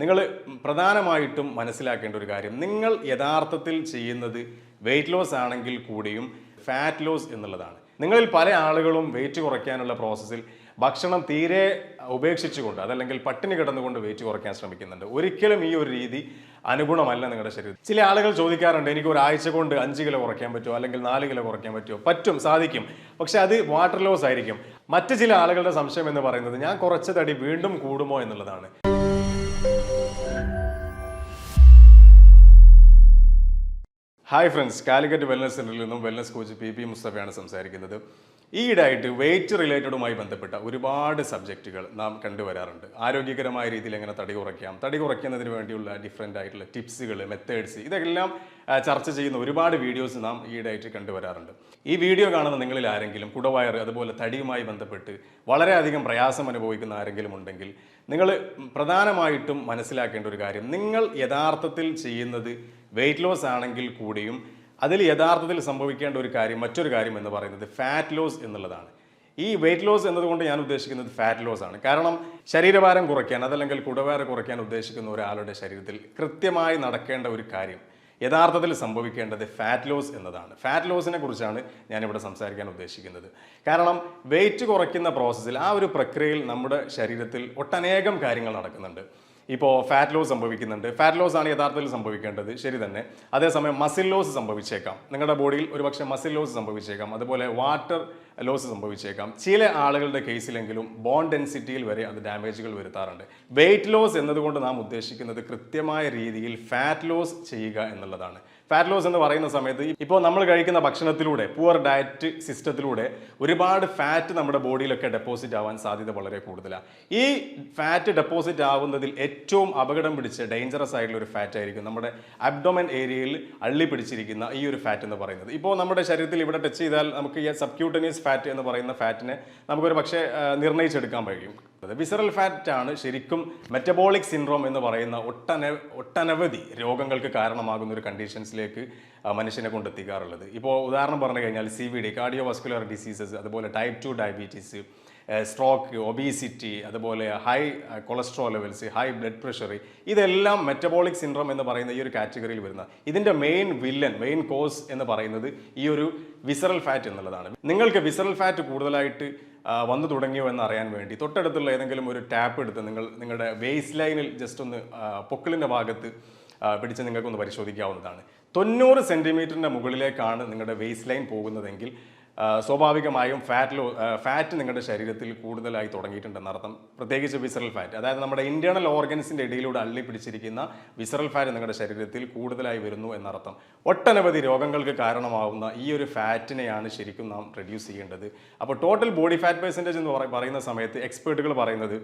നിങ്ങൾ പ്രധാനമായിട്ടും മനസ്സിലാക്കേണ്ട ഒരു കാര്യം. നിങ്ങൾ യഥാർത്ഥത്തിൽ ചെയ്യുന്നത് വെയിറ്റ് ലോസ് ആണെങ്കിൽ കൂടിയും ഫാറ്റ് ലോസ് എന്നുള്ളതാണ്. നിങ്ങളിൽ പല ആളുകളും വെയിറ്റ് കുറയ്ക്കാനുള്ള പ്രോസസ്സിൽ ഭക്ഷണം തീരെ ഉപേക്ഷിച്ചുകൊണ്ട് അതല്ലെങ്കിൽ പട്ടിണി കിടന്നുകൊണ്ട് വെയിറ്റ് കുറയ്ക്കാൻ ശ്രമിക്കുന്നുണ്ട്. ഒരിക്കലും ഈ ഒരു രീതി അനുഗുണമല്ല നിങ്ങളുടെ ശരീരത്തിൽ. ചില ആളുകൾ ചോദിക്കാറുണ്ട് എനിക്ക് ഒരാഴ്ച കൊണ്ട് അഞ്ച് കിലോ കുറയ്ക്കാൻ പറ്റുമോ? അല്ലെങ്കിൽ നാല് കിലോ കുറയ്ക്കാൻ പറ്റുമോ? പറ്റും സാധിക്കും. പക്ഷെ അത് വാട്ടർ ലോസ് ആയിരിക്കും. മറ്റ് ചില ആളുകളുടെ സംശയം എന്ന് പറയുന്നത് ഞാൻ കുറച്ച തടി വീണ്ടും കൂടുമോ? എന്നുള്ളതാണ്. ഹായ് ഫ്രണ്ട്സ് കാലിക്കറ്റ് വെൽനസ് സെന്ററിൽ നിന്നും വെൽനസ് കോച്ച് പി പി മുസ്തഫയാണ് സംസാരിക്കുന്നത്. ഈയിടെയായിട്ട് വെയിറ്റ് റിലേറ്റഡുമായി ബന്ധപ്പെട്ട ഒരുപാട് സബ്ജക്റ്റുകൾ നാം കണ്ടുവരാറുണ്ട്. ആരോഗ്യകരമായ രീതിയിൽ എങ്ങനെ തടി കുറയ്ക്കാം തടി കുറയ്ക്കുന്നതിന് വേണ്ടിയുള്ള ഡിഫറെന്റ് ആയിട്ടുള്ള ടിപ്സുകൾ മെത്തേഡ്സ് ഇതെല്ലാം ചർച്ച ചെയ്യുന്ന ഒരുപാട് വീഡിയോസ് നാം ഈയിടെയായിട്ട് കണ്ടുവരാറുണ്ട്. ഈ വീഡിയോ കാണുന്ന നിങ്ങളിൽ ആരെങ്കിലും കുടവയർ അതുപോലെ തടിയുമായി ബന്ധപ്പെട്ട് വളരെയധികം പ്രയാസം അനുഭവിക്കുന്ന ആരെങ്കിലും ഉണ്ടെങ്കിൽ നിങ്ങൾ പ്രധാനമായിട്ടും മനസ്സിലാക്കേണ്ട ഒരു കാര്യം നിങ്ങൾ യഥാർത്ഥത്തിൽ ചെയ്യുന്നത് വെയിറ്റ് ലോസ് ആണെങ്കിൽ കൂടിയും അതിൽ യഥാർത്ഥത്തിൽ സംഭവിക്കേണ്ട ഒരു കാര്യം മറ്റൊരു കാര്യം എന്ന് പറയുന്നത് ഫാറ്റ് ലോസ് എന്നുള്ളതാണ്. ഈ വെയിറ്റ് ലോസ് എന്നതുകൊണ്ട് ഞാൻ ഉദ്ദേശിക്കുന്നത് ഫാറ്റ് ലോസ് ആണ്. കാരണം ശരീരഭാരം കുറയ്ക്കാൻ അതല്ലെങ്കിൽ കുടവേറെ കുറയ്ക്കാൻ ഉദ്ദേശിക്കുന്ന ഒരാളുടെ ശരീരത്തിൽ കൃത്യമായി നടക്കേണ്ട ഒരു കാര്യം യഥാർത്ഥത്തിൽ സംഭവിക്കേണ്ടത് ഫാറ്റ് ലോസ് എന്നതാണ്. ഫാറ്റ് ലോസിനെ കുറിച്ചാണ് ഞാനിവിടെ സംസാരിക്കാൻ ഉദ്ദേശിക്കുന്നത്. കാരണം വെയിറ്റ് കുറയ്ക്കുന്ന പ്രോസസ്സിൽ ആ ഒരു പ്രക്രിയയിൽ നമ്മുടെ ശരീരത്തിൽ ഒട്ടനേകം കാര്യങ്ങൾ നടക്കുന്നുണ്ട്. ഇപ്പോൾ ഫാറ്റ് ലോസ് സംഭവിക്കുന്നുണ്ട്. ഫാറ്റ് ലോസ് ആണ് യഥാർത്ഥത്തിൽ സംഭവിക്കേണ്ടത്. ശരി തന്നെ. അതേസമയം മസിൽ ലോസ് സംഭവിച്ചേക്കാം. നിങ്ങളുടെ ബോഡിയിൽ ഒരുപക്ഷെ മസിൽ ലോസ് സംഭവിച്ചേക്കാം. അതുപോലെ വാട്ടർ ലോസ് സംഭവിച്ചേക്കാം. ചില ആളുകളുടെ കേസിലെങ്കിലും ബോൺ ഡെൻസിറ്റിയിൽ വരെ അത് ഡാമേജുകൾ വരുത്താറുണ്ട്. വെയിറ്റ് ലോസ് എന്നതുകൊണ്ട് നാം ഉദ്ദേശിക്കുന്നത് കൃത്യമായ രീതിയിൽ ഫാറ്റ് ലോസ് ചെയ്യുക എന്നുള്ളതാണ്. ഫാറ്റ് ലോസ് എന്ന് പറയുന്ന സമയത്ത് ഇപ്പോൾ നമ്മൾ കഴിക്കുന്ന ഭക്ഷണത്തിലൂടെ പുവർ ഡയറ്റ് സിസ്റ്റത്തിലൂടെ ഒരുപാട് ഫാറ്റ് നമ്മുടെ ബോഡിയിലൊക്കെ ഡെപ്പോസിറ്റ് ആവാൻ സാധ്യത വളരെ കൂടുതലാണ്. ഈ ഫാറ്റ് ഡെപ്പോസിറ്റ് ആവുന്നതിൽ ഏറ്റവും അപകടം പിടിച്ച ഡേഞ്ചറസ് ആയിട്ടുള്ള ഒരു ഫാറ്റ് ആയിരിക്കും നമ്മുടെ അബ്ഡോമൻ ഏരിയയിൽ അള്ളി പിടിച്ചിരിക്കുന്ന ഈ ഒരു ഫാറ്റ് എന്ന് പറയുന്നത്. ഇപ്പോൾ നമ്മുടെ ശരീരത്തിൽ ഇവിടെ ടച്ച് ചെയ്താൽ നമുക്ക് ഈ സബ്ക്യൂട്ടനിയസ് ഫാറ്റ് എന്ന് പറയുന്ന ഫാറ്റിനെ നമുക്കൊരു പക്ഷേ നിർണയിച്ചെടുക്കാൻ കഴിയും. വിസറൽ ഫാറ്റ് ആണ് ശരിക്കും മെറ്റബോളിക് സിൻഡ്രോം എന്ന് പറയുന്ന ഒട്ടന ഒട്ടനവധി രോഗങ്ങൾക്ക് കാരണമാകുന്ന ഒരു കണ്ടീഷൻസിലേക്ക് ആ, മനുഷ്യനെ കൊണ്ടെത്തിക്കാറുള്ളത്. ഇപ്പോൾ ഉദാഹരണം പറഞ്ഞു കഴിഞ്ഞാൽ C V D cardiovascular diseases അതുപോലെ type two diabetes stroke obesity അതുപോലെ high cholesterol levels high blood pressure ഇതെല്ലാം മെറ്റബോളിക് സിൻഡ്രം എന്ന് പറയുന്ന ഈ ഒരു കാറ്റഗറിയിൽ വരുന്ന ഇതിന്റെ മെയിൻ വില്ലൻ മെയിൻ കോസ് എന്ന് പറയുന്നത് ഈ ഒരു വിസറൽ ഫാറ്റ് എന്നുള്ളതാണ്. നിങ്ങൾക്ക് വിസറൽ ഫാറ്റ് കൂടുതലായിട്ട് വന്നു തുടങ്ങിയോ എന്ന് അറിയാൻ വേണ്ടി തൊട്ടടുത്തുള്ള ഏതെങ്കിലും ഒരു ടാപ്പ് എടുത്ത് നിങ്ങൾ നിങ്ങളുടെ വേസ്റ്റ് ലൈനിൽ ജസ്റ്റ് ഒന്ന് പൊക്കിളിന്റെ ഭാഗത്ത് പിടിച്ച് നിങ്ങൾക്കൊന്ന് പരിശോധിക്കാവുന്നതാണ്. തൊണ്ണൂറ് സെന്റിമീറ്ററിന്റെ മുകളിലേക്കാണ് നിങ്ങളുടെ വേസ്റ്റ് ലൈൻ പോകുന്നതെങ്കിൽ സ്വാഭാവികമായും ഫാറ്റ് ലോ ഫാറ്റ് നിങ്ങളുടെ ശരീരത്തിൽ കൂടുതലായി തുടങ്ങിയിട്ടുണ്ടെന്ന് അർത്ഥം. പ്രത്യേകിച്ച് വിസറൽ ഫാറ്റ് അതായത് നമ്മുടെ ഇന്റേണൽ ഓർഗൻസിന്റെ ഇടയിലൂടെ അള്ളി പിടിച്ചിരിക്കുന്ന വിസറൽ ഫാറ്റ് നിങ്ങളുടെ ശരീരത്തിൽ കൂടുതലായി വരുന്നു എന്നർത്ഥം. ഒട്ടനവധി രോഗങ്ങൾക്ക് കാരണമാവുന്ന ഈ ഒരു ഫാറ്റിനെയാണ് ശരിക്കും നാം റെഡ്യൂസ് ചെയ്യേണ്ടത്. അപ്പോൾ ടോട്ടൽ ബോഡി ഫാറ്റ് പെർസെന്റേജ് എന്ന് പറ- പറയുന്ന സമയത്ത് എക്സ്പേർട്ടുകൾ പറയുന്നത്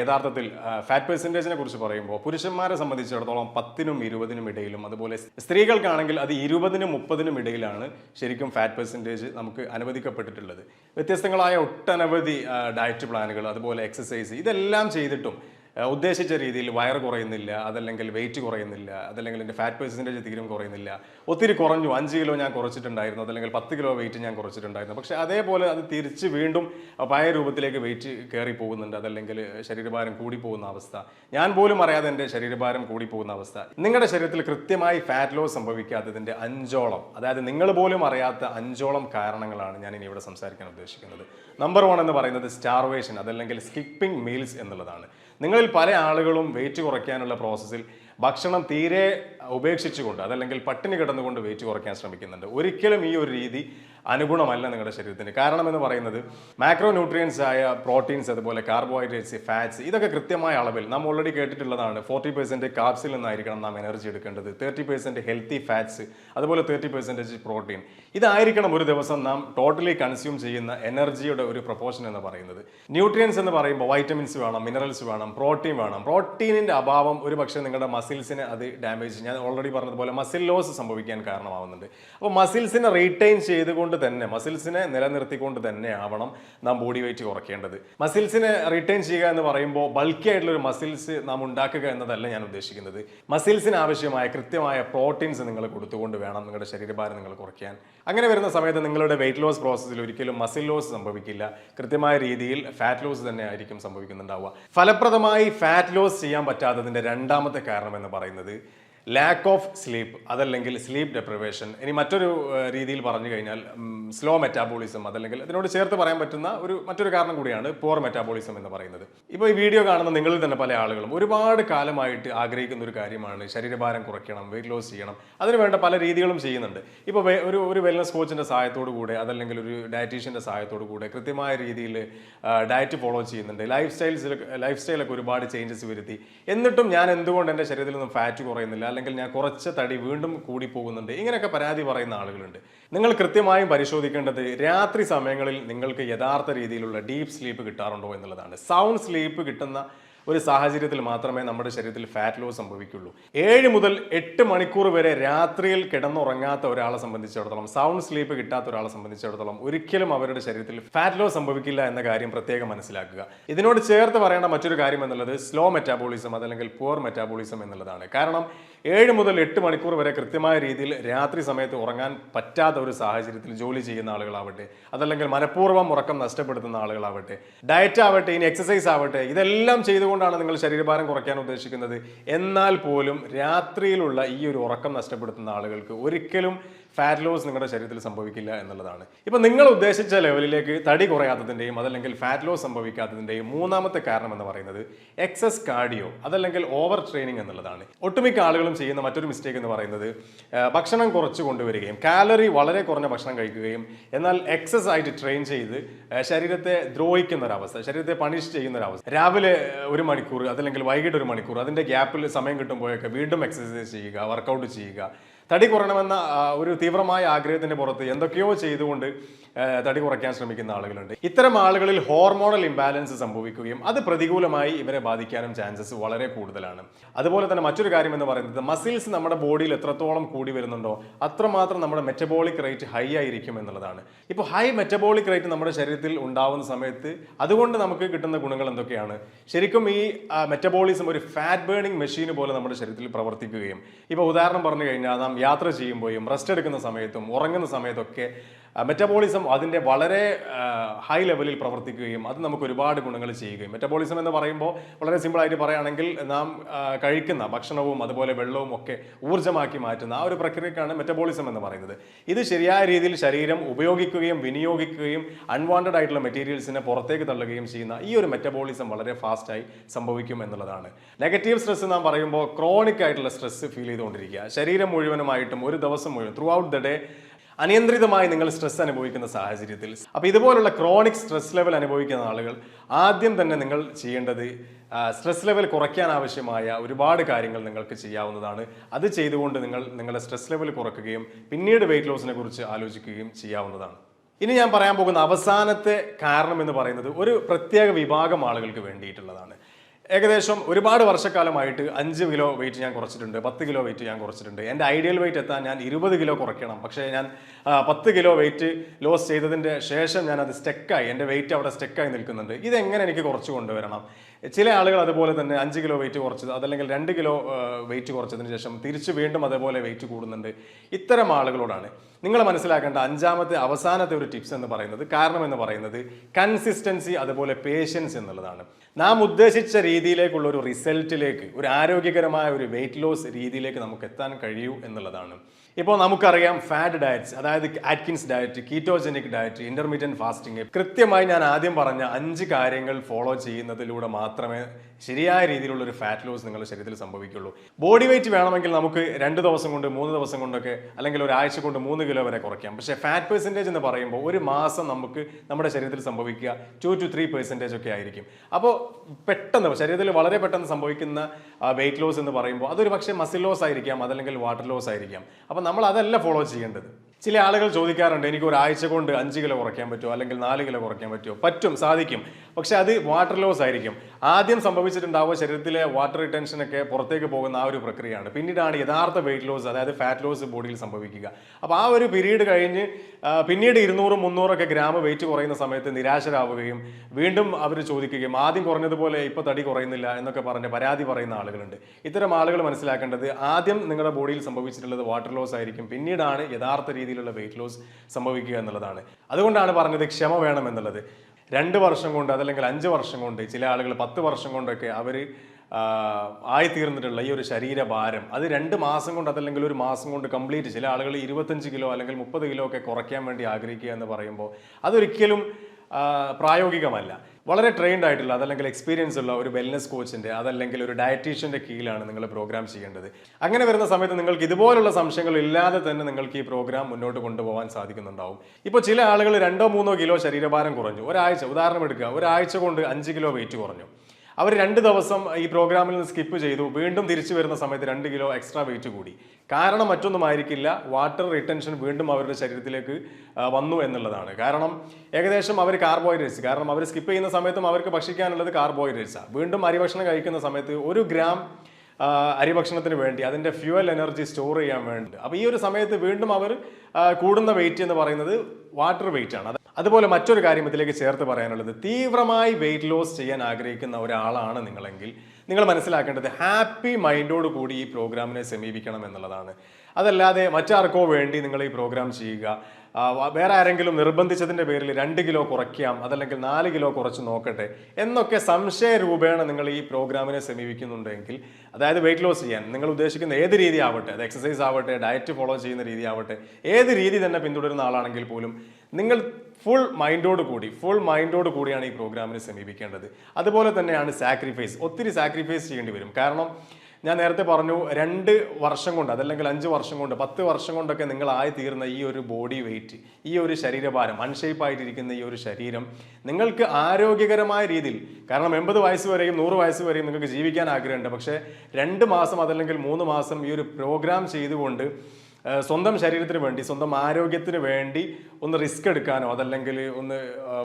യഥാർത്ഥത്തിൽ ഫാറ്റ് പെർസെന്റേജിനെ കുറിച്ച് പറയുമ്പോൾ പുരുഷന്മാരെ സംബന്ധിച്ചിടത്തോളം പത്തിനും ഇരുപതിനും ഇടയിലും അതുപോലെ സ്ത്രീകൾക്കാണെങ്കിൽ അത് ഇരുപതിനും മുപ്പതിനും ഇടയിലാണ് ശരിക്കും ഫാറ്റ് പെർസെന്റേജ് നമുക്ക് അനുവദിക്കപ്പെട്ടിട്ടുള്ളത്. വ്യത്യസ്തങ്ങളായ ഒട്ടനവധി ഡയറ്റ് പ്ലാനുകൾ അതുപോലെ എക്സസൈസ് ഇതെല്ലാം ചെയ്തിട്ടും ഉദ്ദേശിച്ച രീതിയിൽ വയർ കുറയുന്നില്ല അതല്ലെങ്കിൽ വെയിറ്റ് കുറയുന്നില്ല അതല്ലെങ്കിൽ എന്റെ ഫാറ്റ് പേഴ്സന്റേജ് തീരും കുറയുന്നില്ല. ഒത്തിരി കുറഞ്ഞു. അഞ്ച് കിലോ ഞാൻ കുറച്ചിട്ടുണ്ടായിരുന്നു അതല്ലെങ്കിൽ പത്ത് കിലോ വെയിറ്റ് ഞാൻ കുറച്ചിട്ടുണ്ടായിരുന്നു. പക്ഷേ അതേപോലെ അത് തിരിച്ച് വീണ്ടും പഴയ രൂപത്തിലേക്ക് വെയിറ്റ് കയറി പോകുന്നുണ്ട് അതല്ലെങ്കിൽ ശരീരഭാരം കൂടി പോകുന്ന അവസ്ഥ. ഞാൻ പോലും അറിയാതെ എന്റെ ശരീരഭാരം കൂടി പോകുന്ന അവസ്ഥ. നിങ്ങളുടെ ശരീരത്തിൽ കൃത്യമായി ഫാറ്റ് ലോസ് സംഭവിക്കാത്തതിന്റെ അഞ്ചോളം അതായത് നിങ്ങൾ പോലും അറിയാത്ത അഞ്ചോളം കാരണങ്ങളാണ് ഞാൻ ഇനി ഇവിടെ സംസാരിക്കാൻ ഉദ്ദേശിക്കുന്നത്. നമ്പർ വൺ എന്ന് പറയുന്നത് സ്റ്റാർവേഷൻ അതല്ലെങ്കിൽ സ്കിപ്പിംഗ് മീൽസ് എന്നുള്ളതാണ്. നിങ്ങളിൽ പല ആളുകളും വെയിറ്റ് കുറയ്ക്കാനുള്ള പ്രോസസ്സിൽ ഭക്ഷണം തീരെ ഉപേക്ഷിച്ചുകൊണ്ട് അതല്ലെങ്കിൽ പട്ടിണി കിടന്നുകൊണ്ട് വെയിറ്റ് കുറയ്ക്കാൻ ശ്രമിക്കുന്നുണ്ട്. ഒരിക്കലും ഈ ഒരു രീതി അനുഗുണമല്ല നിങ്ങളുടെ ശരീരത്തിന് കാരണം എന്ന് പറയുന്നത് മാക്രോ ന്യൂട്രിയൻസ് ആയ പ്രോട്ടീൻസ് അതുപോലെ കാർബോഹൈഡ്രേറ്റ്സ് ഫാറ്റ്സ് ഇതൊക്കെ കൃത്യമായ അളവിൽ നമ്മൾ ഓൾറെഡി കേട്ടിട്ടുള്ളതാണ്. ഫോർട്ടി പെർസെന്റ് കാർബ്സിൽ നിന്നായിരിക്കണം നാം എനർജി എടുക്കേണ്ടത്. തേർട്ടി പെർസെന്റ് ഹെൽത്തി ഫാറ്റ്സ് അതുപോലെ തേർട്ടി പെർസെന്റേജ് പ്രോട്ടീൻ ഇതായിരിക്കണം ഒരു ദിവസം നാം ടോട്ടലി കൺസ്യൂം ചെയ്യുന്ന എനർജിയുടെ ഒരു പ്രൊപ്പോർഷൻ എന്ന് പറയുന്നത്. ന്യൂട്രിയൻസ് എന്ന് പറയുമ്പോൾ വൈറ്റമിൻസ് വേണം മിനറൽസ് വേണം പ്രോട്ടീൻ വേണം. പ്രോട്ടീനിന്റെ അഭാവം ഒരു പക്ഷേ നിങ്ങളുടെ മസിൽസിനെ അത് ഡാമേജ് ഞാൻ ഓൾറെഡി പറഞ്ഞതുപോലെ മസിൽ ലോസ് സംഭവിക്കാൻ കാരണമാവുന്നുണ്ട്. അപ്പോൾ മസിൽസിനെ റീറ്റെയിൻ ചെയ്തുകൊണ്ട് തന്നെ മസിൽസിനെ നിലനിർത്തിക്കൊണ്ട് തന്നെ ആവണം നാം ബോഡി വെയിറ്റ് കുറയ്ക്കേണ്ടത്. മസിൽസിനെ റിട്ടേൺ ചെയ്യുക എന്ന് പറയുമ്പോൾ ബൾക്കി ആയിട്ടുള്ള ഒരു മസിൽസ് നാം ഉണ്ടാക്കുക എന്നതല്ല ഞാൻ ഉദ്ദേശിക്കുന്നത്. മസിൽസിന് ആവശ്യമായ കൃത്യമായ പ്രോട്ടീൻസ് നിങ്ങൾ കൊടുത്തുകൊണ്ട് വേണം നിങ്ങളുടെ ശരീരഭാരം നിങ്ങൾ കുറയ്ക്കാൻ. അങ്ങനെ വരുന്ന സമയത്ത് നിങ്ങളുടെ വെയിറ്റ് ലോസ് പ്രോസസ്സിൽ ഒരിക്കലും മസിൽ ലോസ് സംഭവിക്കില്ല. കൃത്യമായ രീതിയിൽ ഫാറ്റ് ലോസ് തന്നെ ആയിരിക്കും സംഭവിക്കുന്നുണ്ടാവുക. ഫലപ്രദമായി ഫാറ്റ് ലോസ് ചെയ്യാൻ പറ്റാത്തതിന്റെ രണ്ടാമത്തെ കാരണം എന്ന് പറയുന്നത് ലാക്ക് ഓഫ് സ്ലീപ്പ് അതല്ലെങ്കിൽ സ്ലീപ്പ് ഡെപ്രിവേഷൻ ഇനി മറ്റൊരു രീതിയിൽ പറഞ്ഞു കഴിഞ്ഞാൽ സ്ലോ മെറ്റാബോളിസം അതല്ലെങ്കിൽ അതിനോട് ചേർത്ത് പറയാൻ പറ്റുന്ന ഒരു മറ്റൊരു കാരണം കൂടിയാണ് പോർ മെറ്റാബോളിസം എന്ന് പറയുന്നത്. ഇപ്പോൾ ഈ വീഡിയോ കാണുന്ന നിങ്ങളിൽ തന്നെ പല ആളുകളും ഒരുപാട് കാലമായിട്ട് ആഗ്രഹിക്കുന്ന ഒരു കാര്യമാണ് ശരീരഭാരം കുറയ്ക്കണം വെയിറ്റ് ലോസ് ചെയ്യണം. അതിനുവേണ്ട പല രീതികളും ചെയ്യുന്നുണ്ട്. ഇപ്പോൾ ഒരു ഒരു വെൽനസ് കോച്ചിന്റെ സഹായത്തോടു കൂടെ അതല്ലെങ്കിൽ ഒരു ഡയറ്റീഷ്യന്റെ സഹായത്തോടു കൂടെ കൃത്യമായ രീതിയിൽ ഡയറ്റ് ഫോളോ ചെയ്യുന്നുണ്ട്. ലൈഫ് സ്റ്റൈൽസിൽ ലൈഫ് സ്റ്റൈലൊക്കെ ഒരുപാട് ചേഞ്ചസ് വരുത്തി. എന്നിട്ടും ഞാൻ എന്തുകൊണ്ട് എന്റെ ശരീരത്തിൽ നിന്നും ഫാറ്റ് കുറയുന്നില്ല? അല്ലെങ്കിൽ ഞാൻ കുറച്ച് തടി വീണ്ടും കൂടി പോകുന്നുണ്ട് ഇങ്ങനെയൊക്കെ പരാതി പറയുന്ന ആളുകളുണ്ട്. നിങ്ങൾ കൃത്യമായും പരിശോധിക്കേണ്ടത് രാത്രി സമയങ്ങളിൽ നിങ്ങൾക്ക് യഥാർത്ഥ രീതിയിലുള്ള ഡീപ്പ് സ്ലീപ്പ് കിട്ടാറുണ്ടോ എന്നുള്ളതാണ്. സൗണ്ട് സ്ലീപ്പ് കിട്ടുന്ന ഒരു സാഹചര്യത്തിൽ മാത്രമേ നമ്മുടെ ശരീരത്തിൽ ഫാറ്റ് ലോസ് സംഭവിക്കുള്ളൂ. ഏഴ് മുതൽ എട്ട് മണിക്കൂർ വരെ രാത്രിയിൽ കിടന്നുറങ്ങാത്ത ഒരാളെ സംബന്ധിച്ചിടത്തോളം സൗണ്ട് സ്ലീപ്പ് കിട്ടാത്ത ഒരാളെ സംബന്ധിച്ചിടത്തോളം ഒരിക്കലും അവരുടെ ശരീരത്തിൽ ഫാറ്റ് ലോസ് സംഭവിക്കില്ല എന്ന കാര്യം പ്രത്യേകം മനസ്സിലാക്കുക. ഇതിനോട് ചേർത്ത് പറയേണ്ട മറ്റൊരു കാര്യം എന്നുള്ളത് സ്ലോ മെറ്റാബോളിസം അതല്ലെങ്കിൽ പുവർ മെറ്റാബോളിസം എന്നുള്ളതാണ്. കാരണം ഏഴ് മുതൽ എട്ട് മണിക്കൂർ വരെ കൃത്യമായ രീതിയിൽ രാത്രി സമയത്ത് ഉറങ്ങാൻ പറ്റാത്ത ഒരു സാഹചര്യത്തിൽ ജോലി ചെയ്യുന്ന ആളുകളാവട്ടെ അതല്ലെങ്കിൽ മനഃപൂർവം ഉറക്കം നഷ്ടപ്പെടുത്തുന്ന ആളുകളാവട്ടെ ഡയറ്റ് ആവട്ടെ ഇനി എക്സസൈസ് ആവട്ടെ ഇതെല്ലാം ചെയ്തുകൊണ്ടാണ് നിങ്ങൾ ശരീരഭാരം കുറയ്ക്കാൻ ഉദ്ദേശിക്കുന്നത്. എന്നാൽ പോലും രാത്രിയിലുള്ള ഈ ഒരു ഉറക്കം നഷ്ടപ്പെടുത്തുന്ന ആളുകൾക്ക് ഒരിക്കലും ഫാറ്റ് ലോസ് നിങ്ങളുടെ ശരീരത്തിൽ സംഭവിക്കില്ല എന്നുള്ളതാണ്. ഇപ്പം നിങ്ങൾ ഉദ്ദേശിച്ച ലെവലിലേക്ക് തടി കുറയാത്തതിന്റെയും അതല്ലെങ്കിൽ ഫാറ്റ് ലോസ് സംഭവിക്കാത്തതിന്റെയും മൂന്നാമത്തെ കാരണം എന്ന് പറയുന്നത് എക്സസ് കാർഡിയോ അതല്ലെങ്കിൽ ഓവർ ട്രെയിനിങ് എന്നുള്ളതാണ്. ഒട്ടുമിക്ക ആളുകളും ചെയ്യുന്ന മറ്റൊരു മിസ്റ്റേക്ക് എന്ന് പറയുന്നത് ഭക്ഷണം കുറച്ച് കൊണ്ടുവരികയും കാലറി വളരെ കുറഞ്ഞ ഭക്ഷണം കഴിക്കുകയും എന്നാൽ എക്സസ് ആയിട്ട് ട്രെയിൻ ചെയ്ത് ശരീരത്തെ ദ്രോഹിക്കുന്ന ഒരവസ്ഥ ശരീരത്തെ പണിഷ് ചെയ്യുന്ന ഒരവസ്ഥ രാവിലെ ഒരു മണിക്കൂർ അതല്ലെങ്കിൽ വൈകിട്ട് ഒരു മണിക്കൂർ അതിന്റെ ഗ്യാപ്പിൽ സമയം കിട്ടുമ്പോഴൊക്കെ വീണ്ടും എക്സസൈസ് ചെയ്യുക വർക്കൗട്ട് ചെയ്യുക തടി കുറയണമെന്ന ഒരു തീവ്രമായ ആഗ്രഹത്തിന്റെ പുറത്ത് എന്തൊക്കെയോ ചെയ്തുകൊണ്ട് തടി കുറയ്ക്കാൻ ശ്രമിക്കുന്ന ആളുകളുണ്ട്. ഇത്തരം ആളുകളിൽ ഹോർമോണൽ ഇംബാലൻസ് സംഭവിക്കുകയും അത് പ്രതികൂലമായി ഇവരെ ബാധിക്കാനും ചാൻസസ് വളരെ കൂടുതലാണ്. അതുപോലെ തന്നെ മറ്റൊരു കാര്യം എന്ന് പറയുന്നത് മസിൽസ് നമ്മുടെ ബോഡിയിൽ എത്രത്തോളം കൂടി വരുന്നുണ്ടോ അത്രമാത്രം നമ്മുടെ മെറ്റബോളിക് റേറ്റ് ഹൈ ആയിരിക്കും എന്നുള്ളതാണ്. ഇപ്പോൾ ഹൈ മെറ്റബോളിക് റേറ്റ് നമ്മുടെ ശരീരത്തിൽ ഉണ്ടാവുന്ന സമയത്ത് അതുകൊണ്ട് നമുക്ക് കിട്ടുന്ന ഗുണങ്ങൾ എന്തൊക്കെയാണ്? ശരിക്കും ഈ മെറ്റബോളിസം ഒരു ഫാറ്റ് ബേണിംഗ് മെഷീൻ പോലെ നമ്മുടെ ശരീരത്തിൽ പ്രവർത്തിക്കുകയും. ഇപ്പോൾ ഉദാഹരണം പറഞ്ഞു കഴിഞ്ഞാൽ നാം യാത്ര ചെയ്യുമ്പോഴും റെസ്റ്റ് എടുക്കുന്ന സമയത്തും ഉറങ്ങുന്ന സമയത്തൊക്കെ മെറ്റബോളിസം അതിന്റെ വളരെ ഹൈ ലെവലിൽ പ്രവർത്തിക്കുകയും അത് നമുക്ക് ഒരുപാട് ഗുണങ്ങൾ ചെയ്യുകയും. മെറ്റബോളിസം എന്ന് പറയുമ്പോൾ വളരെ സിമ്പിളായിട്ട് പറയുകയാണെങ്കിൽ നാം കഴിക്കുന്ന ഭക്ഷണവും അതുപോലെ വെള്ളവും ഒക്കെ ഊർജമാക്കി മാറ്റുന്ന ആ ഒരു പ്രക്രിയക്കാണ് മെറ്റബോളിസം എന്ന് പറയുന്നത്. ഇത് ശരിയായ രീതിയിൽ ശരീരം ഉപയോഗിക്കുകയും വിനിയോഗിക്കുകയും അൺവാണ്ടഡ് ആയിട്ടുള്ള മെറ്റീരിയൽസിനെ പുറത്തേക്ക് തള്ളുകയും ചെയ്യുന്ന ഈ ഒരു മെറ്റബോളിസം വളരെ ഫാസ്റ്റായി സംഭവിക്കും എന്നുള്ളതാണ്. നെഗറ്റീവ് സ്ട്രെസ് നാം പറയുമ്പോൾ ക്രോണിക് ആയിട്ടുള്ള സ്ട്രെസ് ഫീൽ ചെയ്തുകൊണ്ടിരിക്കുക. ശരീരം മുഴുവനുമായിട്ടും ഒരു ദിവസം മുഴുവൻ ത്രൂ ഔട്ട് ദ ഡേ അനിയന്ത്രിതമായി നിങ്ങൾ സ്ട്രെസ് അനുഭവിക്കുന്ന സാഹചര്യത്തിൽ. അപ്പോൾ ഇതുപോലുള്ള ക്രോണിക് സ്ട്രെസ് ലെവൽ അനുഭവിക്കുന്ന ആളുകൾ ആദ്യം തന്നെ നിങ്ങൾ ചെയ്യേണ്ടത് സ്ട്രെസ് ലെവൽ കുറയ്ക്കാൻ ആവശ്യമായ ഒരുപാട് കാര്യങ്ങൾ നിങ്ങൾക്ക് ചെയ്യാവുന്നതാണ്. അത് ചെയ്തുകൊണ്ട് നിങ്ങൾ നിങ്ങളുടെ സ്ട്രെസ് ലെവൽ കുറയ്ക്കുകയും പിന്നീട് വെയിറ്റ് ലോസിനെ കുറിച്ച് ആലോചിക്കുകയും ചെയ്യാവുന്നതാണ്. ഇനി ഞാൻ പറയാൻ പോകുന്ന അവസാനത്തെ കാരണം എന്ന് പറയുന്നത് ഒരു പ്രത്യേക വിഭാഗം ആളുകൾക്ക് വേണ്ടിയിട്ടുള്ളതാണ്. ഏകദേശം ഒരുപാട് വർഷക്കാലമായിട്ട് അഞ്ച് കിലോ വെയിറ്റ് ഞാൻ കുറച്ചിട്ടുണ്ട് പത്ത് കിലോ വെയിറ്റ് ഞാൻ കുറച്ചിട്ടുണ്ട്. എന്റെ ഐഡിയൽ വെയിറ്റ് എത്താൻ ഞാൻ ഇരുപത് കിലോ കുറയ്ക്കണം. പക്ഷേ ഞാൻ പത്ത് കിലോ വെയിറ്റ് ലോസ് ചെയ്തതിന്റെ ശേഷം ഞാൻ അത് സ്റ്റെക്കായി എന്റെ വെയിറ്റ് അവിടെ സ്റ്റെക്കായി നിൽക്കുന്നുണ്ട്. ഇതെങ്ങനെ എനിക്ക് കുറച്ച് കൊണ്ടുവരണം? ചില ആളുകൾ അതുപോലെ തന്നെ അഞ്ച് കിലോ വെയിറ്റ് കുറച്ചത് അതല്ലെങ്കിൽ രണ്ട് കിലോ വെയിറ്റ് കുറച്ചതിന് ശേഷം തിരിച്ച് വീണ്ടും അതേപോലെ വെയിറ്റ് കൂടുന്നുണ്ട്. ഇത്തരം ആളുകളോടാണ്. നിങ്ങൾ മനസ്സിലാക്കേണ്ട അഞ്ചാമത്തെ അവസാനത്തെ ഒരു ടിപ്സ് എന്ന് പറയുന്നത് കാരണം എന്ന് പറയുന്നത് കൺസിസ്റ്റൻസി അതുപോലെ പേഷ്യൻസ് എന്നുള്ളതാണ്. നാം ഉദ്ദേശിച്ച രീതിയിലേക്കുള്ള ഒരു റിസൾട്ടിലേക്ക് ഒരു ആരോഗ്യകരമായ ഒരു വെയിറ്റ് ലോസ് രീതിയിലേക്ക് നമുക്ക് എത്താൻ കഴിയൂ എന്നുള്ളതാണ്. ഇപ്പോൾ നമുക്കറിയാം ഫാറ്റ് ഡയറ്റ്സ് അതായത് Atkins diet ketogenic diet intermediate fasting കൃത്യമായി ഞാൻ ആദ്യം പറഞ്ഞ അഞ്ച് കാര്യങ്ങൾ ഫോളോ ചെയ്യുന്നതിലൂടെ മാത്രമേ ശരിയായ രീതിയിലുള്ള ഒരു ഫാറ്റ് ലോസ് നിങ്ങളുടെ ശരീരത്തിൽ സംഭവിക്കുള്ളൂ. ബോഡി വെയിറ്റ് വേണമെങ്കിൽ നമുക്ക് രണ്ട് ദിവസം കൊണ്ട് മൂന്ന് ദിവസം കൊണ്ടൊക്കെ അല്ലെങ്കിൽ ഒരാഴ്ച കൊണ്ട് മൂന്ന് കിലോ വരെ കുറയ്ക്കാം. പക്ഷേ ഫാറ്റ് പെർസെന്റേജ് എന്ന് പറയുമ്പോൾ ഒരു മാസം നമുക്ക് നമ്മുടെ ശരീരത്തിൽ സംഭവിക്കുക ടു ടു ത്രീ പെർസെന്റേജ് ഒക്കെ ആയിരിക്കും. അപ്പോൾ പെട്ടെന്ന് ശരീരത്തിൽ വളരെ പെട്ടെന്ന് സംഭവിക്കുന്ന വെയിറ്റ് ലോസ് എന്ന് പറയുമ്പോൾ അതൊരു പക്ഷേ മസിൽ ലോസ് ആയിരിക്കാം അതല്ലെങ്കിൽ വാട്ടർ ലോസ് ആയിരിക്കാം. അപ്പോൾ നമ്മൾ അതല്ല ഫോളോ ചെയ്യേണ്ടത്. ചില ആളുകൾ ചോദിക്കാറുണ്ട് എനിക്ക് ഒരാഴ്ച കൊണ്ട് അഞ്ച് കിലോ കുറയ്ക്കാൻ പറ്റുമോ? അല്ലെങ്കിൽ നാല് കിലോ കുറയ്ക്കാൻ പറ്റുമോ? പറ്റും സാധിക്കും. പക്ഷെ അത് വാട്ടർ ലോസ് ആയിരിക്കും. ആദ്യം സംഭവിച്ചിട്ടുണ്ടാവുക ശരീരത്തിലെ വാട്ടർ റിട്ടൻഷൻ ഒക്കെ പുറത്തേക്ക് പോകുന്ന ആ ഒരു പ്രക്രിയയാണ്. പിന്നീടാണ് യഥാർത്ഥ വെയിറ്റ് ലോസ് അതായത് ഫാറ്റ് ലോസ് ബോഡിയിൽ സംഭവിക്കുക. അപ്പോൾ ആ ഒരു പീരീഡ് കഴിഞ്ഞ് പിന്നീട് ഇരുന്നൂറും ഒക്കെ ഗ്രാം വെയിറ്റ് കുറയുന്ന സമയത്ത് നിരാശരാവുകയും വീണ്ടും അവർ ചോദിക്കുകയും ആദ്യം കുറഞ്ഞതുപോലെ ഇപ്പോൾ തടി കുറയുന്നില്ല എന്നൊക്കെ പറഞ്ഞ് പരാതി പറയുന്ന ആളുകളുണ്ട്. ഇത്തരം ആളുകൾ മനസ്സിലാക്കേണ്ടത് ആദ്യം നിങ്ങളുടെ ബോഡിയിൽ സംഭവിച്ചിട്ടുള്ളത് വാട്ടർ ലോസ് ആയിരിക്കും. പിന്നീടാണ് യഥാർത്ഥ രീതിയിലുള്ള വെയിറ്റ് ലോസ് സംഭവിക്കുക എന്നുള്ളതാണ്. അതുകൊണ്ടാണ് പറഞ്ഞത് ക്ഷമ വേണം എന്നുള്ളത്. രണ്ട് വർഷം കൊണ്ട് അതല്ലെങ്കിൽ അഞ്ച് വർഷം കൊണ്ട് ചില ആളുകൾ പത്ത് വർഷം കൊണ്ടൊക്കെ അവർ ആയിത്തീർന്നിട്ടുള്ള ഈ ഒരു ശരീരഭാരം. അത് രണ്ട് മാസം കൊണ്ട് അതല്ലെങ്കിൽ ഒരു മാസം കൊണ്ട് കംപ്ലീറ്റ് ചില ആളുകൾ ഇരുപത്തഞ്ച് കിലോ അല്ലെങ്കിൽ മുപ്പത് കിലോ ഒക്കെ കുറയ്ക്കാൻ വേണ്ടി ആഗ്രഹിക്കുക എന്ന് പറയുമ്പോൾ അതൊരിക്കലും പ്രായോഗികമല്ല. വളരെ ട്രെയിൻഡ് ആയിട്ടുള്ള അതല്ലെങ്കിൽ എക്സ്പീരിയൻസ് ഉള്ള ഒരു വെൽനസ് കോച്ചിന്റെ അതല്ലെങ്കിൽ ഒരു ഡയറ്റീഷ്യന്റെ കീഴിലാണ് നിങ്ങൾ പ്രോഗ്രാം ചെയ്യേണ്ടത്. അങ്ങനെ വരുന്ന സമയത്ത് നിങ്ങൾക്ക് ഇതുപോലുള്ള സംശയങ്ങൾ ഇല്ലാതെ തന്നെ നിങ്ങൾക്ക് ഈ പ്രോഗ്രാം മുന്നോട്ട് കൊണ്ടുപോകാൻ സാധിക്കുന്നുണ്ടാവും. ഇപ്പോൾ ചില ആളുകൾ രണ്ടോ മൂന്നോ കിലോ ശരീരഭാരം കുറഞ്ഞു. ഒരാഴ്ച ഉദാഹരണം എടുക്കുക. ഒരാഴ്ച കൊണ്ട് അഞ്ച് കിലോ വെയിറ്റ് കുറഞ്ഞു. അവർ രണ്ട് ദിവസം ഈ പ്രോഗ്രാമിൽ നിന്ന് സ്കിപ്പ് ചെയ്തു. വീണ്ടും തിരിച്ചു വരുന്ന സമയത്ത് രണ്ട് കിലോ എക്സ്ട്രാ വെയിറ്റ് കൂടി. കാരണം മറ്റൊന്നുമായിരിക്കില്ല. വാട്ടർ റിട്ടൻഷൻ വീണ്ടും അവരുടെ ശരീരത്തിലേക്ക് വന്നു എന്നുള്ളതാണ്. കാരണം ഏകദേശം അവർ കാർബോഹൈഡ്രേറ്റ്സ് കാരണം അവർ സ്കിപ്പ് ചെയ്യുന്ന സമയത്തും അവർക്ക് ഭക്ഷിക്കാനുള്ളത് കാർബോഹൈഡ്രേറ്റ്സാണ് വീണ്ടും അരിഭക്ഷണം കഴിക്കുന്ന സമയത്ത് ഒരു ഗ്രാം അരിഭക്ഷണത്തിന് വേണ്ടി അതിന്റെ ഫ്യൂവൽ എനർജി സ്റ്റോർ ചെയ്യാൻ വേണ്ടി. അപ്പോൾ ഈ ഒരു സമയത്ത് വീണ്ടും അവർ കൂടുന്ന വെയിറ്റ് എന്ന് പറയുന്നത് വാട്ടർ വെയിറ്റ് ആണ്. അതുപോലെ മറ്റൊരു കാര്യം ഇതിലേക്ക് ചേർത്ത് പറയാനുള്ളത് തീവ്രമായി വെയിറ്റ് ലോസ് ചെയ്യാൻ ആഗ്രഹിക്കുന്ന ഒരാളാണ് നിങ്ങളെങ്കിൽ നിങ്ങൾ മനസ്സിലാക്കേണ്ടത് ഹാപ്പി മൈൻഡോട് കൂടി ഈ പ്രോഗ്രാമിനെ സമീപിക്കണം എന്നുള്ളതാണ്. അതല്ലാതെ മറ്റാർക്കോ വേണ്ടി നിങ്ങൾ ഈ പ്രോഗ്രാം ചെയ്യുക വേറെ ആരെങ്കിലും നിർബന്ധിച്ചതിന്റെ പേരിൽ രണ്ട് കിലോ കുറയ്ക്കാം അതല്ലെങ്കിൽ നാല് കിലോ കുറച്ച് നോക്കട്ടെ എന്നൊക്കെ സംശയ രൂപേണ നിങ്ങൾ ഈ പ്രോഗ്രാമിനെ സമീപിക്കുന്നുണ്ടെങ്കിൽ അതായത് വെയിറ്റ് ലോസ് ചെയ്യാൻ നിങ്ങൾ ഉദ്ദേശിക്കുന്ന ഏത് രീതി ആവട്ടെ അത് എക്സസൈസ് ആവട്ടെ ഡയറ്റ് ഫോളോ ചെയ്യുന്ന രീതി ആവട്ടെ ഏത് രീതി തന്നെ പിന്തുടരുന്ന ആളാണെങ്കിൽ പോലും നിങ്ങൾ ഫുൾ മൈൻഡോട് കൂടി ഫുൾ മൈൻഡോട് കൂടിയാണ് ഈ പ്രോഗ്രാമിനെ സമീപിക്കേണ്ടത്. അതുപോലെ തന്നെയാണ് സാക്രിഫൈസ് ഒത്തിരി സാക്രിഫൈസ് ചെയ്യേണ്ടി വരും. കാരണം ഞാൻ നേരത്തെ പറഞ്ഞു രണ്ട് വർഷം കൊണ്ട് അതല്ലെങ്കിൽ അഞ്ച് വർഷം കൊണ്ട് പത്ത് വർഷം കൊണ്ടൊക്കെ നിങ്ങൾ ആയി തീർന്ന ഈ ഒരു ബോഡി വെയിറ്റ് ഈ ഒരു ശരീരഭാരം അൺഷേപ്പ് ആയിട്ടിരിക്കുന്ന ഈ ഒരു ശരീരം നിങ്ങൾക്ക് ആരോഗ്യകരമായ രീതിയിൽ കാരണം എൺപത് വയസ്സ് വരെയും നൂറ് വയസ്സ് വരെയും നിങ്ങൾക്ക് ജീവിക്കാൻ ആഗ്രഹമുണ്ട്. പക്ഷേ രണ്ട് മാസം അതല്ലെങ്കിൽ മൂന്ന് മാസം ഈ ഒരു പ്രോഗ്രാം ചെയ്തുകൊണ്ട് സ്വന്തം ശരീരത്തിന് വേണ്ടി സ്വന്തം ആരോഗ്യത്തിന് വേണ്ടി ഒന്ന് റിസ്ക് എടുക്കാനോ അതല്ലെങ്കിൽ ഒന്ന്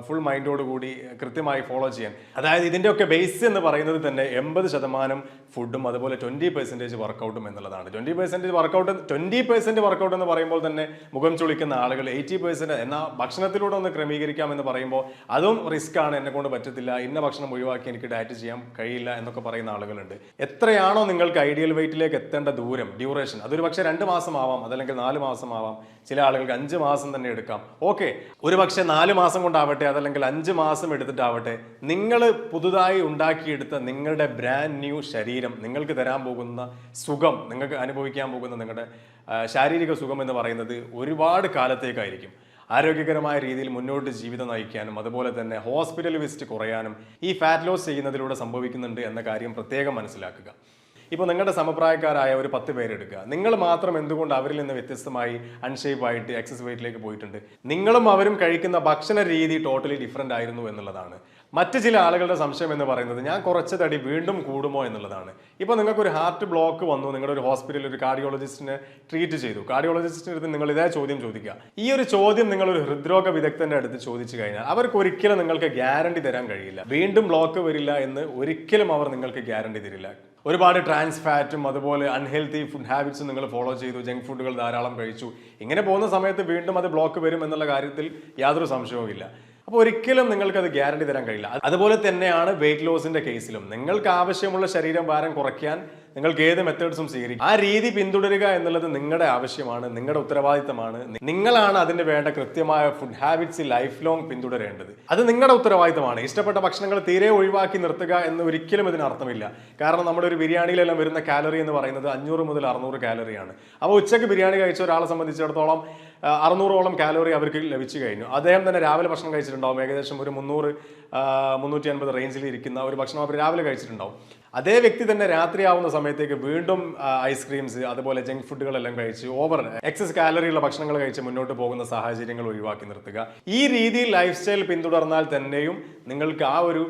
ഫുൾ മൈൻഡോട് കൂടി കൃത്യമായി ഫോളോ ചെയ്യാൻ. അതായത് ഇതിന്റെയൊക്കെ ബേസ് എന്ന് പറയുന്നത് തന്നെ എൺപത് ശതമാനം ഫുഡും അതുപോലെ ട്വന്റി പെർസെന്റേജ് വർക്കൗട്ടും എന്നുള്ളതാണ്. Twenty percentage workout twenty percent workout എന്ന് പറയുമ്പോൾ തന്നെ മുഖം ചുളിക്കുന്ന ആളുകൾ എയ്റ്റി പെർസെന്റ് എന്നാൽ ഭക്ഷണത്തിലൂടെ ഒന്ന് ക്രമീകരിക്കാം എന്ന് പറയുമ്പോൾ അതും റിസ്ക് ആണ് എന്നെ കൊണ്ട് പറ്റത്തില്ല. ഇന്ന ഭക്ഷണം ഒഴിവാക്കി എനിക്ക് ഡയറ്റ് ചെയ്യാൻ കഴിയില്ല എന്നൊക്കെ പറയുന്ന ആളുകളുണ്ട്. എത്രയാണോ നിങ്ങൾക്ക് ഐഡിയൽ വെയിറ്റിലേക്ക് എത്തേണ്ട ദൂരം ഡ്യൂറേഷൻ അതൊരു പക്ഷേ രണ്ട് മാസം ആവാം അതല്ലെങ്കിൽ നാല് മാസം ആവാം ചില ആളുകൾക്ക് അഞ്ച് മാസം തന്നെ എടുക്കാം. ഓക്കെ ഒരു പക്ഷേ നാല് മാസം കൊണ്ടാവട്ടെ അതല്ലെങ്കിൽ അഞ്ച് മാസം എടുത്തിട്ടാവട്ടെ നിങ്ങൾ പുതുതായി ഉണ്ടാക്കിയെടുത്ത നിങ്ങളുടെ ബ്രാൻഡ് ന്യൂ ശരീരം നിങ്ങൾക്ക് തരാൻ പോകുന്ന സുഖം നിങ്ങൾക്ക് അനുഭവിക്കാൻ പോകുന്ന നിങ്ങളുടെ ശാരീരിക സുഖം എന്ന് പറയുന്നത് ഒരുപാട് കാലത്തേക്കായിരിക്കും. ആരോഗ്യകരമായ രീതിയിൽ മുന്നോട്ട് ജീവിതം നയിക്കാനും അതുപോലെ തന്നെ ഹോസ്പിറ്റൽ വിസിറ്റ് കുറയാനും ഈ ഫാറ്റ് ലോസ് ചെയ്യുന്നതിലൂടെ സംഭവിക്കുന്നുണ്ട് എന്ന കാര്യം പ്രത്യേകം മനസ്സിലാക്കുക. ഇപ്പോൾ നിങ്ങളുടെ സമപ്രായക്കാരായ ഒരു പത്ത് പേരെടുക്കുക. നിങ്ങൾ മാത്രം എന്തുകൊണ്ട് അവരിൽ നിന്ന് വ്യത്യസ്തമായി അൺഷേപ്പ് ആയിട്ട് എക്സസ് വെയിറ്റിലേക്ക് പോയിട്ടുണ്ട്? നിങ്ങളും അവരും കഴിക്കുന്ന ഭക്ഷണ രീതി ടോട്ടലി ഡിഫറെന്റ് ആയിരുന്നു എന്നുള്ളതാണ്. മറ്റ് ചില ആളുകളുടെ സംശയം എന്ന് പറയുന്നത് ഞാൻ കുറച്ച് തടി വീണ്ടും കൂടുമോ എന്നുള്ളതാണ്. ഇപ്പോൾ നിങ്ങൾക്കൊരു ഹാർട്ട് ബ്ലോക്ക് വന്നു നിങ്ങളുടെ ഒരു ഹോസ്പിറ്റലിൽ ഒരു കാർഡിയോളജിസ്റ്റിനെ ട്രീറ്റ് ചെയ്തു. കാർഡിയോളജിസ്റ്റിന്റെ അടുത്ത് നിങ്ങൾ ഇതേ ചോദ്യം ചോദിക്കുക. ഈ ഒരു ചോദ്യം നിങ്ങൾ ഒരു ഹൃദ്രോഗ വിദഗ്ധന്റെ അടുത്ത് ചോദിച്ചു കഴിഞ്ഞാൽ അവർക്ക് ഒരിക്കലും നിങ്ങൾക്ക് ഗ്യാരണ്ടി തരാൻ കഴിയില്ല. വീണ്ടും ബ്ലോക്ക് വരില്ല എന്ന് ഒരിക്കലും അവർ നിങ്ങൾക്ക് ഗ്യാരണ്ടി തരില്ല. ഒരുപാട് ട്രാൻസ് ഫാറ്റും അതുപോലെ അൺഹെൽത്തി ഫുഡ് ഹാബിറ്റ്സും നിങ്ങൾ ഫോളോ ചെയ്തു ജങ്ക് ഫുഡുകൾ ധാരാളം കഴിച്ചു. ഇങ്ങനെ പോകുന്ന സമയത്ത് വീണ്ടും അത് ബ്ലോക്ക് വരും എന്നുള്ള കാര്യത്തിൽ യാതൊരു സംശയവും ഇല്ല അപ്പോൾ ഒരിക്കലും നിങ്ങൾക്ക് അത് ഗ്യാരണ്ടി തരാൻ കഴിയില്ല. അതുപോലെ തന്നെയാണ് വെയിറ്റ് ലോസിന്റെ കേസിലും നിങ്ങൾക്ക് ആവശ്യമുള്ള ശരീരം ഭാരം കുറയ്ക്കാൻ നിങ്ങൾക്ക് ഏത് മെത്തേഡ്സും സ്വീകരിക്കും. ആ രീതി പിന്തുടരുക എന്നുള്ളത് നിങ്ങളുടെ ആവശ്യമാണ് നിങ്ങളുടെ ഉത്തരവാദിത്തമാണ്. നിങ്ങളാണ് അതിന് വേണ്ട കൃത്യമായ ഫുഡ് ഹാബിറ്റ്സ് ലൈഫ് ലോങ് പിന്തുടരേണ്ടത്. അത് നിങ്ങളുടെ ഉത്തരവാദിത്തമാണ്. ഇഷ്ടപ്പെട്ട ഭക്ഷണങ്ങൾ തീരെ ഒഴിവാക്കി നിർത്തുക എന്ന് ഒരിക്കലും ഇതിന് അർത്ഥമില്ല. കാരണം നമ്മുടെ ഒരു ബിരിയാണിയിലെല്ലാം വരുന്ന കാലറി എന്ന് പറയുന്നത് അഞ്ഞൂറ് മുതൽ അറുന്നൂറ് കാലറിയാണ് അപ്പോൾ ഉച്ചയ്ക്ക് ബിരിയാണി കഴിച്ച ഒരാളെ സംബന്ധിച്ചിടത്തോളം അറുന്നൂറോളം കാലോറി അവർക്ക് ലഭിച്ചു കഴിഞ്ഞു. അദ്ദേഹം തന്നെ രാവിലെ ഭക്ഷണം കഴിച്ചിട്ടുണ്ടാവും. ഏകദേശം ഒരു മുന്നൂറ് മുന്നൂറ്റി അൻപത് റേഞ്ചിൽ ഇരിക്കുന്ന ഒരു ഭക്ഷണം അവർ രാവിലെ കഴിച്ചിട്ടുണ്ടാവും. അതേ വ്യക്തി തന്നെ രാത്രിയാവുന്ന സമയത്തേക്ക് വീണ്ടും ഐസ്ക്രീംസ് അതുപോലെ ജങ്ക് ഫുഡുകളെല്ലാം കഴിച്ച് ഓവർ എക്സസ് കാലറിയുള്ള ഭക്ഷണങ്ങൾ കഴിച്ച് മുന്നോട്ട് പോകുന്ന സാഹചര്യങ്ങൾ ഒഴിവാക്കി നിർത്തുക. ഈ രീതിയിൽ ലൈഫ് സ്റ്റൈൽ പിന്തുടർന്നാൽ തന്നെയും നിങ്ങൾക്ക് ആ ഒരു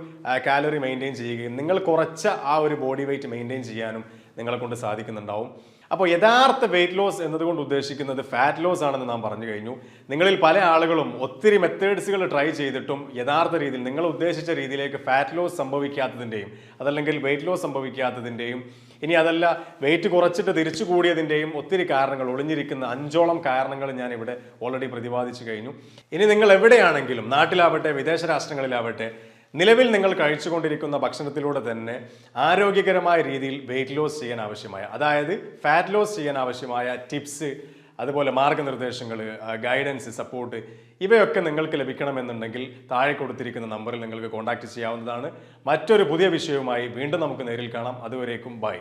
കാലറി മെയിന്റെയിൻ ചെയ്യുകയും നിങ്ങൾ കുറച്ച ആ ഒരു ബോഡി വെയിറ്റ് മെയിന്റെയിൻ ചെയ്യാനും നിങ്ങളെ കൊണ്ട് സാധിക്കുന്നുണ്ടാവും. അപ്പോൾ യഥാർത്ഥ വെയിറ്റ് ലോസ് എന്നതുകൊണ്ട് ഉദ്ദേശിക്കുന്നത് ഫാറ്റ് ലോസ് ആണെന്ന് നാം പറഞ്ഞു കഴിഞ്ഞു. നിങ്ങളിൽ പല ആളുകളും ഒത്തിരി മെത്തേഡ്സുകൾ ട്രൈ ചെയ്തിട്ടും യഥാർത്ഥ രീതിയിൽ നിങ്ങൾ ഉദ്ദേശിച്ച രീതിയിലേക്ക് ഫാറ്റ് ലോസ് സംഭവിക്കാത്തതിന്റെയും അതല്ലെങ്കിൽ വെയിറ്റ് ലോസ് സംഭവിക്കാത്തതിന്റെയും ഇനി അതല്ല വെയിറ്റ് കുറച്ചിട്ട് തിരിച്ചു കൂടിയതിന്റെയും ഒത്തിരി കാരണങ്ങൾ ഒളിഞ്ഞിരിക്കുന്ന അഞ്ചോളം കാരണങ്ങൾ ഞാൻ ഇവിടെ ഓൾറെഡി പ്രതിപാദിച്ചു കഴിഞ്ഞു. ഇനി നിങ്ങൾ എവിടെയാണെങ്കിലും നാട്ടിലാവട്ടെ വിദേശ രാഷ്ട്രങ്ങളിലാവട്ടെ നിലവിൽ നിങ്ങൾ കഴിച്ചുകൊണ്ടിരിക്കുന്ന ഭക്ഷണത്തിലൂടെ തന്നെ ആരോഗ്യകരമായ രീതിയിൽ വെയിറ്റ് ലോസ് ചെയ്യാൻ ആവശ്യമായ അതായത് ഫാറ്റ് ലോസ് ചെയ്യാൻ ആവശ്യമായ ടിപ്സ് അതുപോലെ മാർഗനിർദ്ദേശങ്ങൾ ഗൈഡൻസ് സപ്പോർട്ട് ഇവയൊക്കെ നിങ്ങൾക്ക് ലഭിക്കണമെന്നുണ്ടെങ്കിൽ താഴെ കൊടുത്തിരിക്കുന്ന നമ്പറിൽ നിങ്ങൾക്ക് കോൺടാക്ട് ചെയ്യാവുന്നതാണ്. മറ്റൊരു പുതിയ വിഷയവുമായി വീണ്ടും നമുക്ക് നേരിൽ കാണാം. അതുവരേക്കും ബൈ